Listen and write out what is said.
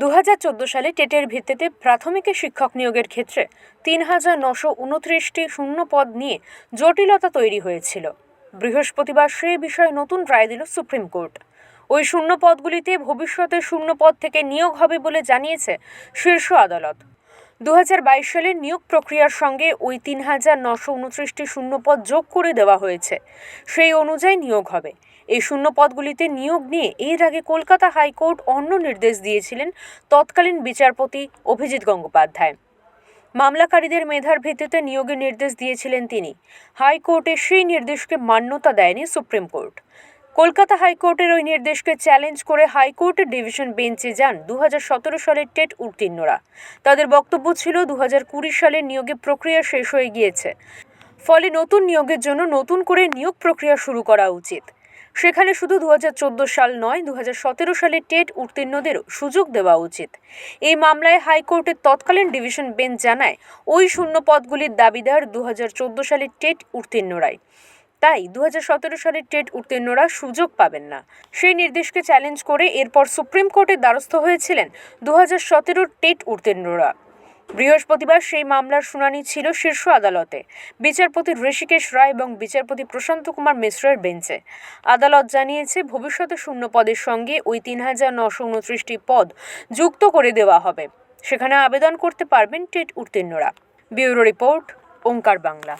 দু হাজার চোদ্দ সালে টেটের ভিত্তিতে প্রাথমিকে শিক্ষক নিয়োগের ক্ষেত্রে তিন হাজার নশো উনত্রিশটি শূন্য পদ নিয়ে জটিলতা তৈরি হয়েছিল। বৃহস্পতিবার সে বিষয়ে নতুন রায় দিল সুপ্রিম কোর্ট। ওই শূন্য পদগুলিতে ভবিষ্যতে শূন্য পদ থেকে নিয়োগ হবে বলে জানিয়েছে শীর্ষ আদালত। দু হাজার বাইশ সালে নিয়োগ প্রক্রিয়ার সঙ্গে ওই তিন হাজার নশো উনত্রিশটি শূন্যপদ যোগ করে দেওয়া হয়েছে। সেই অনুযায়ী নিয়োগ হবে। এই শূন্য পদগুলিতে নিয়োগ নিয়ে এর আগে কলকাতা হাইকোর্ট অন্য নির্দেশ দিয়েছিলেন তৎকালীন বিচারপতি অভিজিৎ গঙ্গোপাধ্যায়। মামলাকারীদের মেধার ভিত্তিতে নিয়োগের নির্দেশ দিয়েছিলেন তিনি। হাইকোর্টে সেই নির্দেশকে মান্যতা দেয়নি সুপ্রিম কোর্ট। কলকাতা হাইকোর্টের ওই নির্দেশকে চ্যালেঞ্জ করে হাইকোর্টের ডিভিশন বেঞ্চে যান দু হাজার সতেরো সালের টেট উত্তীর্ণরা। তাদের বক্তব্য ছিল দু সালের নিয়োগের প্রক্রিয়া শেষ হয়ে গিয়েছে। ফলে নতুন নিয়োগের জন্য নতুন করে নিয়োগ প্রক্রিয়া শুরু করা উচিত। সেখানে শুধু দু হাজার চোদ্দ সাল নয় দু সালে টেট উত্তীর্ণদেরও সুযোগ দেওয়া উচিত। এই মামলায় হাইকোর্টের তৎকালীন ডিভিশন বেঞ্চ জানায়, ওই শূন্য পদগুলির দাবিদার দু সালের টেট উত্তীর্ণরাই। তাই দু হাজার সতেরো সালের টেট উত্তীর্ণরা সুযোগ পাবেন না। সেই নির্দেশকে চ্যালেঞ্জ করে এরপর সুপ্রিম কোর্টের দ্বারস্থ হয়েছিলেন দু হাজার টেট উত্তীর্ণরা। বৃহস্পতিবার সেই মামলার শুনানি ছিল শীর্ষ আদালতে। বিচারপতি ঋষিকেশ রায় এবং বিচারপতি প্রশান্ত কুমার মিশ্রের বেঞ্চে। আদালত জানিয়েছে, ভবিষ্যতে শূন্য পদের সঙ্গে ওই তিন হাজার নশো উনত্রিশটি পদ যুক্ত করে দেওয়া হবে। সেখানে আবেদন করতে পারবেন TET উত্তীর্ণরা। Bureau report, Onkar Bangla.